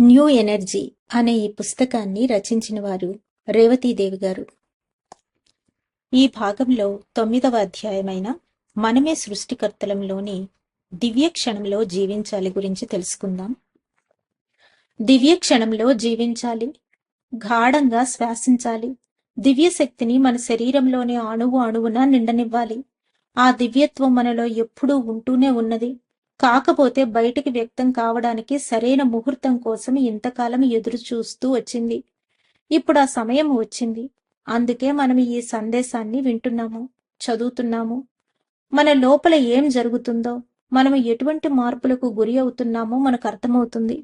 New energy అనే ఈ పుస్తకాన్ని రచించిన వారు రేవతీదేవి గారు. ఈ భాగంలో తొమ్మిదవ అధ్యాయమైన మనమే సృష్టికర్తలంలోని దివ్య క్షణంలో జీవించాలి గురించి తెలుసుకుందాం. దివ్య క్షణంలో జీవించాలి గాఢంగా శ్వాసించాలి దివ్య శక్తిని మన శరీరంలోని అణువు అణువున నిండనివ్వాలి. ఆ దివ్యత్వం మనలో ఎప్పుడూ ఉంటూనే ఉన్నది. కాకపోతే బయటికి వ్యక్తం కావడానికి సరైన ముహూర్తం కోసం ఇంతకాలం ఎదురు చూస్తూ వచ్చింది. ఇప్పుడు ఆ సమయం వచ్చింది. అందుకే మనం ఈ సందేశాన్ని వింటున్నాము చదువుతున్నాము. మన లోపల ఏం జరుగుతుందో మనం ఎటువంటి మార్పులకు గురి అవుతున్నామో మనకు అర్థమవుతుంది.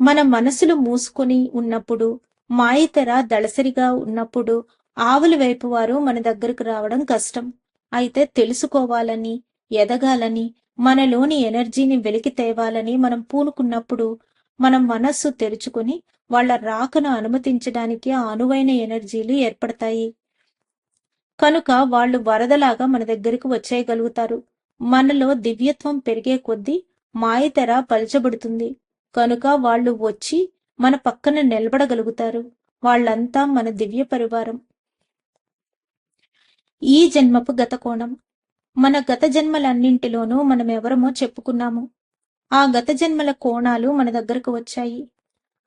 మన మనసులు మూసుకొని ఉన్నప్పుడు మాయితెర దళసరిగా ఉన్నప్పుడు ఆవుల వైపు వారు మన దగ్గరకు రావడం కష్టం. అయితే తెలుసుకోవాలని ఎదగాలని మనలోని ఎనర్జీని వెలికి తేవాలని మనం పూనుకున్నప్పుడు మనం మనస్సు తెరుచుకొని వాళ్ళ రాకను అనుమతించడానికి ఆ అనువైన ఎనర్జీలు ఏర్పడతాయి. కనుక వాళ్ళు వరదలాగా మన దగ్గరకు వచ్చేయగలుగుతారు. మనలో దివ్యత్వం పెరిగే కొద్దీ మాయతెర పలచబడుతుంది. కనుక వాళ్ళు వచ్చి మన పక్కన నిలబడగలుగుతారు. వాళ్ళంతా మన దివ్య పరివారం. ఈ జన్మపు గత కోణం. మన గత జన్మలన్నింటిలోనూ మనం ఎవరమో చెప్పుకున్నాము. ఆ గత జన్మల కోణాలు మన దగ్గరకు వచ్చాయి.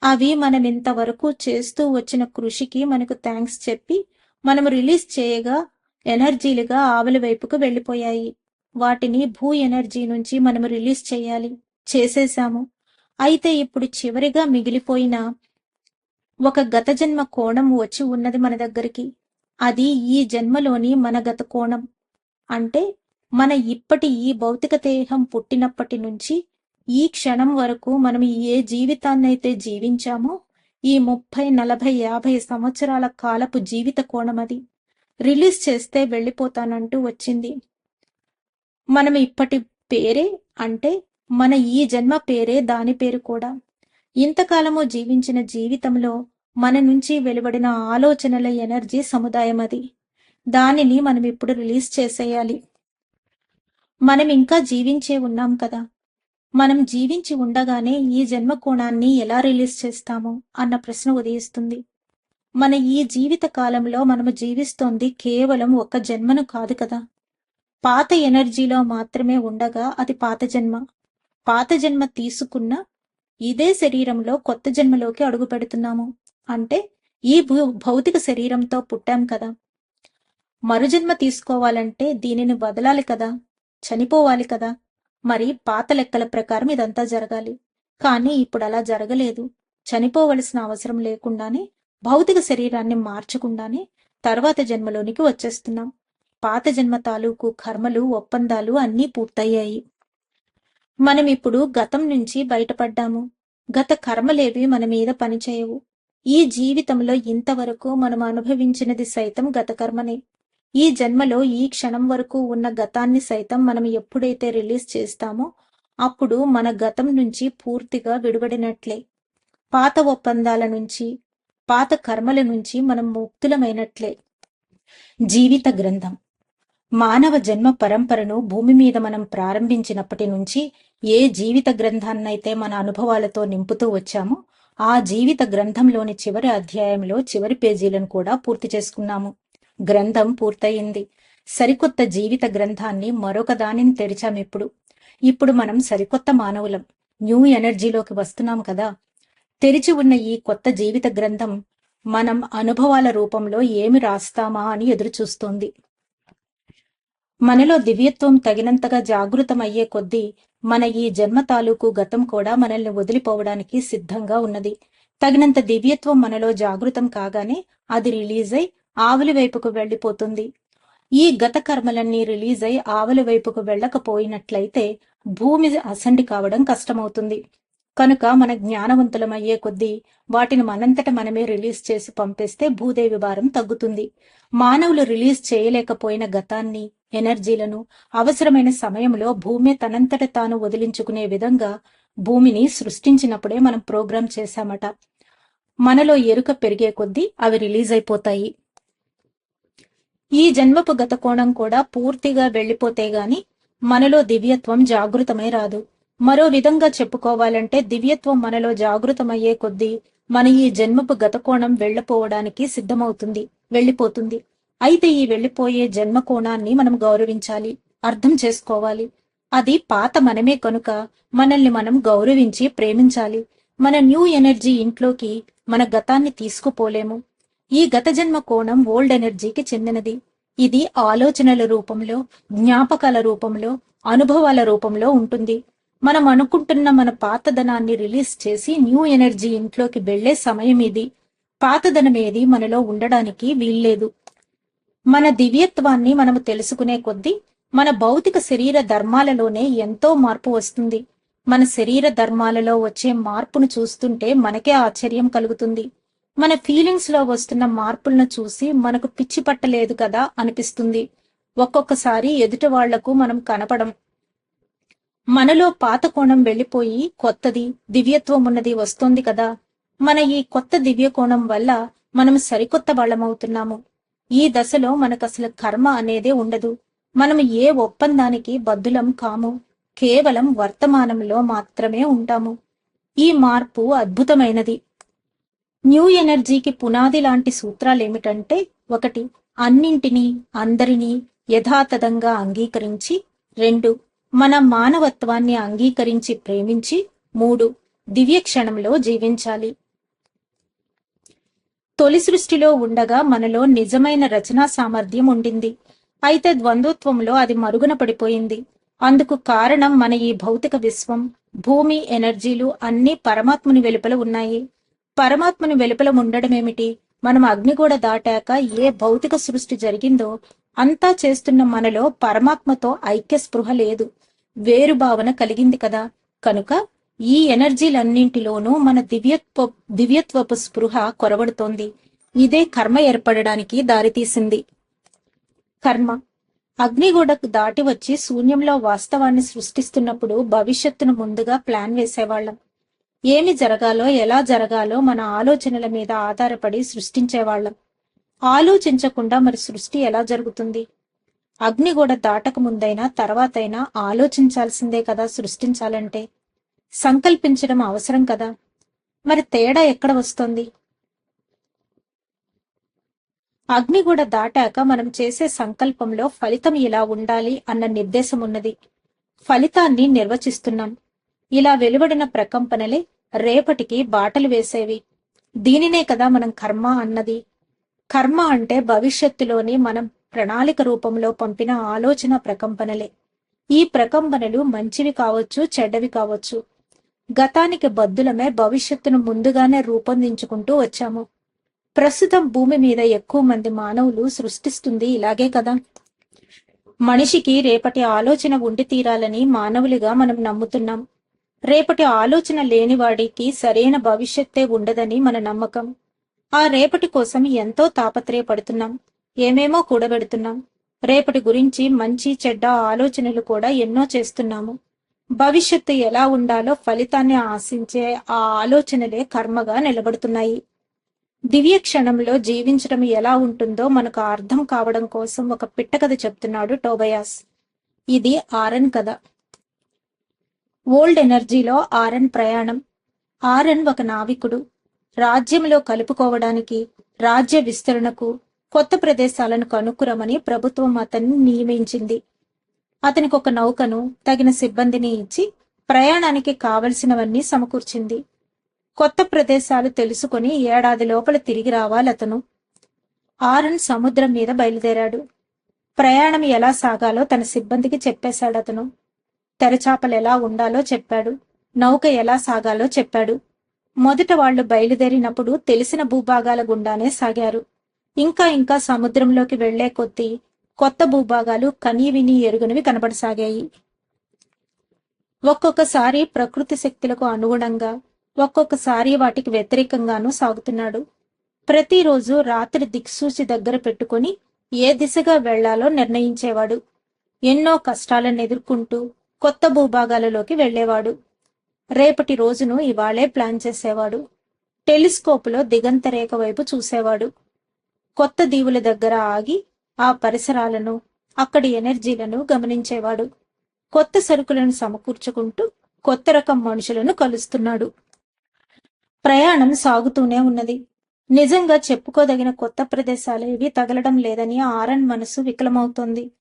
అవి మనం ఇంతవరకు చేస్తూ వచ్చిన కృషికి మనకు థ్యాంక్స్ చెప్పి మనం రిలీజ్ చేయగా ఎనర్జీలుగా ఆవుల వైపుకు వెళ్ళిపోయాయి. వాటిని భూ ఎనర్జీ నుంచి మనం రిలీజ్ చేయాలి చేసేశాము. అయితే ఇప్పుడు చివరిగా మిగిలిపోయిన ఒక గత జన్మ కోణం వచ్చి ఉన్నది మన దగ్గరికి. అది ఈ జన్మలోని మన గత కోణం. అంటే మన ఇప్పటి ఈ భౌతిక దేహం పుట్టినప్పటి నుంచి ఈ క్షణం వరకు మనం ఏ జీవితాన్ని అయితే జీవించామో ఈ ముప్పై నలభై యాభై సంవత్సరాల కాలపు జీవిత కోణం అది. రిలీజ్ చేస్తే వెళ్ళిపోతానంటూ వచ్చింది. మనం ఇప్పటి పేరే అంటే మన ఈ జన్మ పేరే దాని పేరు కూడా. ఇంతకాలము జీవించిన జీవితంలో మన నుంచి వెలువడిన ఆలోచనల ఎనర్జీ సముదాయం అది. దానిని మనం ఇప్పుడు రిలీజ్ చేసేయాలి. మనం ఇంకా జీవించే ఉన్నాం కదా. మనం జీవించి ఉండగానే ఈ జన్మ కోణాన్ని ఎలా రిలీజ్ చేస్తాము అన్న ప్రశ్న ఉదయిస్తుంది. మన ఈ జీవిత కాలంలో మనము జీవిస్తోంది కేవలం ఒక జన్మను కాదు కదా. పాత ఎనర్జీలో మాత్రమే ఉండగా అది పాత జన్మ. పాత జన్మ తీసుకున్న ఇదే శరీరంలో కొత్త జన్మలోకి అడుగు పెడుతున్నాము అంటే ఈ భౌతిక శరీరంతో పుట్టాం కదా. మరుజన్మ తీసుకోవాలంటే దీనిని వదలాలి కదా చనిపోవాలి కదా. మరి పాత లెక్కల ప్రకారం ఇదంతా జరగాలి. కానీ ఇప్పుడు అలా జరగలేదు. చనిపోవలసిన అవసరం లేకుండానే భౌతిక శరీరాన్ని మార్చకుండానే తర్వాత జన్మలోనికి వచ్చేస్తున్నాం. పాత జన్మ తాలూకు కర్మలు ఒప్పందాలు అన్నీ పూర్తయ్యాయి. మనం ఇప్పుడు గతం నుంచి బయటపడ్డాము. గత కర్మలేవి మన మీద పనిచేయవు. ఈ జీవితంలో ఇంతవరకు మనం అనుభవించినది సైతం గత కర్మనే. ఈ జన్మలో ఈ క్షణం వరకు ఉన్న గతాన్ని సైతం మనం ఎప్పుడైతే రిలీజ్ చేస్తామో అప్పుడు మన గతం నుంచి పూర్తిగా విడువడినట్లే. పాత ఒప్పందాల నుంచి పాత కర్మల నుంచి మనం ముక్తులమైనట్లే. జీవిత గ్రంథం. మానవ జన్మ పరంపరను భూమి మీద మనం ప్రారంభించినప్పటి నుంచి ఏ జీవిత గ్రంథాన్నైతే మన అనుభవాలతో నింపుతూ వచ్చామో ఆ జీవిత గ్రంథంలోని చివరి అధ్యాయంలో చివరి పేజీలను కూడా పూర్తి చేసుకున్నాము. గ్రంథం పూర్తయింది. సరికొత్త జీవిత గ్రంథాన్ని మరొక దానిని తెరిచాం ఇప్పుడు. ఇప్పుడు మనం సరికొత్త మానవులం న్యూ ఎనర్జీలోకి వస్తున్నాం కదా. తెరిచి ఉన్న ఈ కొత్త జీవిత గ్రంథం మనం అనుభవాల రూపంలో ఏమి రాస్తామా అని ఎదురుచూస్తోంది. మనలో దివ్యత్వం తగినంతగా జాగృతమయ్యే కొద్దీ మన ఈ జన్మ తాలూకు గతం కూడా మనల్ని వదిలిపోవడానికి సిద్ధంగా ఉన్నది. తగినంత దివ్యత్వం మనలో జాగృతం కాగానే అది రిలీజ్ అయి ఆవుల వైపుకు వెళ్ళిపోతుంది ఈ గత కర్మలన్నీ రిలీజ్ అయి ఆవుల వైపుకు వెళ్ళకపోయినట్లయితే భూమి అసండి కావడం కష్టమవుతుంది. కనుక మన జ్ఞానవంతులమయ్యే కొద్దీ వాటిని మనంతట మనమే రిలీజ్ చేసి పంపిస్తే భూదేవి భారం తగ్గుతుంది. మానవులు రిలీజ్ చేయలేకపోయిన గతాన్ని ఎనర్జీలను అవసరమైన సమయంలో భూమి తనంతట తాను వదిలించుకునే విధంగా భూమిని సృష్టించినప్పుడే మనం ప్రోగ్రాం చేశామట. మనలో ఎరుక పెరిగే కొద్దీ అవి రిలీజ్ అయిపోతాయి. ఈ జన్మపు గత కోణం కూడా పూర్తిగా వెళ్ళిపోతే గాని మనలో దివ్యత్వం జాగృతమై రాదు. మరో విధంగా చెప్పుకోవాలంటే దివ్యత్వం మనలో జాగృతమయ్యే కొద్దీ మన ఈ జన్మపు గతకోణం వెళ్ళపోవడానికి సిద్ధమవుతుంది వెళ్ళిపోతుంది అయితే ఈ వెళ్ళిపోయే జన్మ కోణాన్ని మనం గౌరవించాలి అర్థం చేసుకోవాలి. అది పాత మనమే కనుక మనల్ని మనం గౌరవించి ప్రేమించాలి. మన న్యూ ఎనర్జీ ఇంట్లోకి మన గతాన్ని తీసుకుపోలేము. ఈ గత జన్మ కోణం ఓల్డ్ ఎనర్జీకి చెందినది. ఇది ఆలోచనల రూపంలో జ్ఞాపకాల రూపంలో అనుభవాల రూపంలో ఉంటుంది. మనం అనుకుంటున్న మన పాతదనాన్ని రిలీజ్ చేసి న్యూ ఎనర్జీ ఇంట్లోకి వెళ్ళే సమయం ఇది. పాతదనం ఏది మనలో ఉండడానికి వీల్లేదు. మన దివ్యత్వాన్ని మనము తెలుసుకునే కొద్దీ మన భౌతిక శరీర ధర్మాలలోనే ఎంతో మార్పు వస్తుంది. మన శరీర ధర్మాలలో వచ్చే మార్పును చూస్తుంటే మనకే ఆశ్చర్యం కలుగుతుంది. మన ఫీలింగ్స్లో వస్తున్న మార్పులను చూసి మనకు పిచ్చి పట్టలేదు కదా అనిపిస్తుంది. ఒక్కొక్కసారి ఎదుటి వాళ్ళకు మనం కనపడం. మనలో పాత కోణం వెళ్ళిపోయి కొత్తది దివ్యత్వం ఉన్నది వస్తోంది కదా. మన ఈ కొత్త దివ్య కోణం వల్ల మనం సరికొత్త వాళ్ళమవుతున్నాము. ఈ దశలో మనకు అసలు కర్మ అనేదే ఉండదు. మనం ఏ ఒప్పందానికి బద్దులం కాము. కేవలం వర్తమానంలో మాత్రమే ఉంటాము. ఈ మార్పు అద్భుతమైనది. న్యూ ఎనర్జీకి పునాది లాంటి సూత్రాలు ఏమిటంటే ఒకటి అన్నింటినీ అందరినీ యథాతథంగా అంగీకరించి రెండు మన మానవత్వాన్ని అంగీకరించి ప్రేమించి మూడు దివ్య క్షణంలో జీవించాలి. తొలి సృష్టిలో ఉండగా మనలో నిజమైన రచనా సామర్థ్యం ఉండింది. అయితే ద్వంద్వత్వంలో అది మరుగున పడిపోయింది. అందుకు కారణం మన ఈ భౌతిక విశ్వం భూమి ఎనర్జీలు అన్ని పరమాత్ముని వెలుపల ఉన్నాయి. పరమాత్మని వెలుపల ఉండడమేమిటి మనం అగ్నిగూడ దాటాక ఏ భౌతిక సృష్టి జరిగిందో అంతా చేస్తున్న మనలో పరమాత్మతో ఐక్య స్పృహ లేదు. వేరు భావన కలిగింది కదా. కనుక ఈ ఎనర్జీలన్నింటిలోనూ మన దివ్యత్వ దివ్యత్వపు స్పృహ కొరవడుతోంది. ఇదే కర్మ ఏర్పడడానికి దారితీసింది. కర్మ. అగ్నిగూడకు దాటి వచ్చి శూన్యంలో వాస్తవాన్ని సృష్టిస్తున్నప్పుడు భవిష్యత్తును ముందుగా ప్లాన్ వేసేవాళ్ళం. ఏమి జరగాలో ఎలా జరగాలో మన ఆలోచనల మీద ఆధారపడి సృష్టించేవాళ్ళం. ఆలోచించకుండా మరి సృష్టి ఎలా జరుగుతుంది? అగ్నిగూడ దాటక ముందైనా తర్వాతైనా ఆలోచించాల్సిందే కదా సృష్టించాలంటే. సంకల్పించడం అవసరం కదా? మరి తేడా ఎక్కడ వస్తుంది? అగ్నిగూడ దాటాక మనం చేసే సంకల్పంలో ఫలితం ఇలా ఉండాలి అన్న నిర్దేశం ఉన్నది ఫలితాన్ని నిర్వచిస్తున్నాం. ఇలా వెలువడిన ప్రకంపనలే రేపటికి బాటలు వేసేవి. దీనినే కదా మనం కర్మ అన్నది. కర్మ అంటే భవిష్యత్తులోని మనం ప్రణాళిక రూపంలో పంపిన ఆలోచన ప్రకంపనలే. ఈ ప్రకంపనలు మంచివి కావచ్చు చెడ్డవి కావచ్చు. గతానికి బద్దులమే భవిష్యత్తును ముందుగానే రూపొందించుకుంటూ వచ్చాము. ప్రస్తుతం భూమి మీద ఎక్కువ మంది మానవులు సృష్టిస్తుంది ఇలాగే కదా. మనిషికి రేపటి ఆలోచన ఉండి తీరాలని మానవులుగా మనం నమ్ముతున్నాం. రేపటి ఆలోచన లేనివాడికి సరైన భవిష్యత్తే ఉండదని మన నమ్మకం. ఆ రేపటి కోసం ఎంతో తాపత్రయపడుతున్నాం. ఏమేమో కూడబెడుతున్నాం. రేపటి గురించి మంచి చెడ్డ ఆలోచనలు కూడా ఎన్నో చేస్తున్నాము. భవిష్యత్తు ఎలా ఉండాలో ఫలితాన్ని ఆశించే ఆ ఆలోచనలే కర్మగా నిలబడుతున్నాయి. దివ్య క్షణంలో జీవించడం ఎలా ఉంటుందో మనకు అర్థం కావడం కోసం ఒక పిట్టకథ చెప్తున్నాడు టోబయాస్. ఇది ఆరన్ కథ. ఓల్డ్ ఎనర్జీలో ఆరన్ ప్రయాణం. ఆరన్ ఒక నావికుడు. రాజ్యంలో కలుపుకోవడానికి రాజ్య విస్తరణకు కొత్త ప్రదేశాలను కనుక్కురమని ప్రభుత్వం అతన్ని నియమించింది. అతనికి ఒక నౌకను తగిన సిబ్బందిని ఇచ్చి ప్రయాణానికి కావలసినవన్నీ సమకూర్చింది. కొత్త ప్రదేశాలు తెలుసుకొని ఏడాది లోపల తిరిగి రావాలి అతను. ఆరన్ సముద్రం మీద బయలుదేరాడు. ప్రయాణం ఎలా సాగాలో తన సిబ్బందికి చెప్పేశాడు అతను తెరచాపలు ఎలా ఉండాలో చెప్పాడు. నౌక ఎలా సాగాలో చెప్పాడు. మొదట వాళ్ళు బయలుదేరినప్పుడు తెలిసిన భూభాగాల గుండానే సాగారు. ఇంకా ఇంకా సముద్రంలోకి వెళ్ళే కొద్దీ కొత్త భూభాగాలు కనీ విని ఎరుగునవి కనబడసాగాయి. ఒక్కొక్కసారి ప్రకృతి శక్తులకు అనుగుణంగా ఒక్కొక్కసారి వాటికి వ్యతిరేకంగానూ సాగుతున్నాడు. ప్రతిరోజు రాత్రి దిక్సూచి దగ్గర పెట్టుకుని ఏ దిశగా వెళ్ళాలో నిర్ణయించేవాడు. ఎన్నో కష్టాలను ఎదుర్కొంటూ కొత్త భూభాగాలలోకి వెళ్ళేవాడు రేపటి రోజును ఇవాళే ప్లాన్ చేసేవాడు. టెలిస్కోపులో దిగంత రేఖ వైపు చూసేవాడు. కొత్త దీవుల దగ్గర ఆగి ఆ పరిసరాలను అక్కడి ఎనర్జీలను గమనించేవాడు. కొత్త సరుకులను సమకూర్చుకుంటూ కొత్త రకం మనుషులను కలుస్తున్నాడు. ప్రయాణం సాగుతూనే ఉన్నది. నిజంగా చెప్పుకోదగిన కొత్త ప్రదేశాలు ఏవి తగలడం లేదని ఆరన్ మనసు వికలమవుతోంది.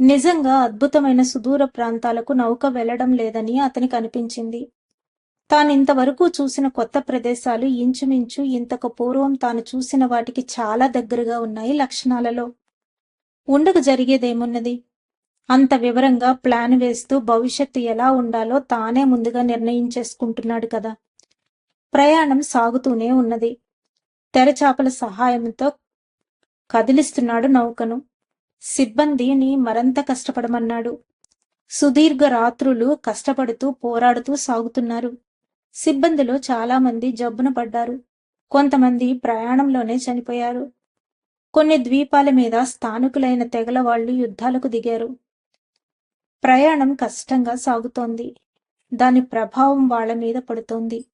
నిజంగా అద్భుతమైన సుదూర ప్రాంతాలకు నౌక వెళ్ళడం లేదని అతనికి అనిపించింది. తానింతవరకు చూసిన కొత్త ప్రదేశాలు ఇంచుమించు ఇంతకు పూర్వం తాను చూసిన వాటికి చాలా దగ్గరగా ఉన్నాయి లక్షణాలలో. ఉండకు జరిగేదేమున్నది? అంత వివరంగా ప్లాన్ వేస్తూ భవిష్యత్తు ఎలా ఉండాలో తానే ముందుగా నిర్ణయించేసుకుంటున్నాడు కదా. ప్రయాణం సాగుతూనే ఉన్నది. తెరచాపల సహాయంతో కదిలిస్తున్నాడు నౌకను. సిబ్బందిని మరంత కష్టపడమన్నాడు. సుదీర్ఘ రాత్రులు కష్టపడుతూ పోరాడుతూ సాగుతున్నారు. సిబ్బందిలో చాలా మంది జబ్బున పడ్డారు. కొంతమంది ప్రయాణంలోనే చనిపోయారు. కొన్ని ద్వీపాల మీద స్థానికులైన తెగల వాళ్ళు యుద్ధాలకు దిగారు. ప్రయాణం కష్టంగా సాగుతోంది. దాని ప్రభావం వాళ్ళ మీద పడుతోంది.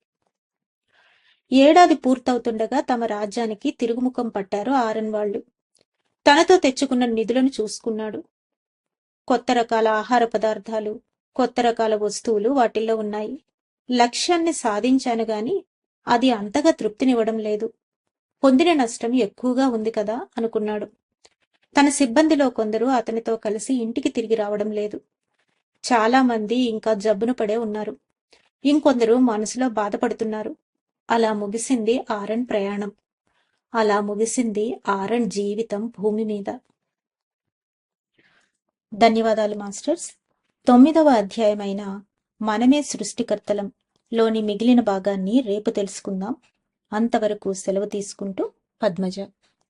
ఏడాది పూర్తవుతుండగా తమ రాజ్యానికి తిరుగుముఖం పట్టారు ఆరన్ వాళ్ళు. తనతో తెచ్చుకున్న నిధులను చూసుకున్నాడు. కొత్త రకాల ఆహార పదార్థాలు కొత్త రకాల వస్తువులు వాటిల్లో ఉన్నాయి. లక్ష్యాన్ని సాధించాను గాని అది అంతగా తృప్తినివ్వడం లేదు. పొందిన నష్టం ఎక్కువగా ఉంది కదా అనుకున్నాడు. తన సిబ్బందిలో కొందరు అతనితో కలిసి ఇంటికి తిరిగి రావడం లేదు. చాలా మంది ఇంకా జబ్బున పడే ఉన్నారు. ఇంకొందరు మనసులో బాధపడుతున్నారు. అలా ముగిసింది ఆరన్ ప్రయాణం. అలా ముగిసింది ఆరణ్ జీవితం భూమి మీద. ధన్యవాదాలు మాస్టర్స్. తొమ్మిదవ అధ్యాయమైన మనమే సృష్టికర్తలం లోని మిగిలిన భాగాన్ని రేపు తెలుసుకుందాం. అంతవరకు సెలవు తీసుకుంటూ పద్మజ.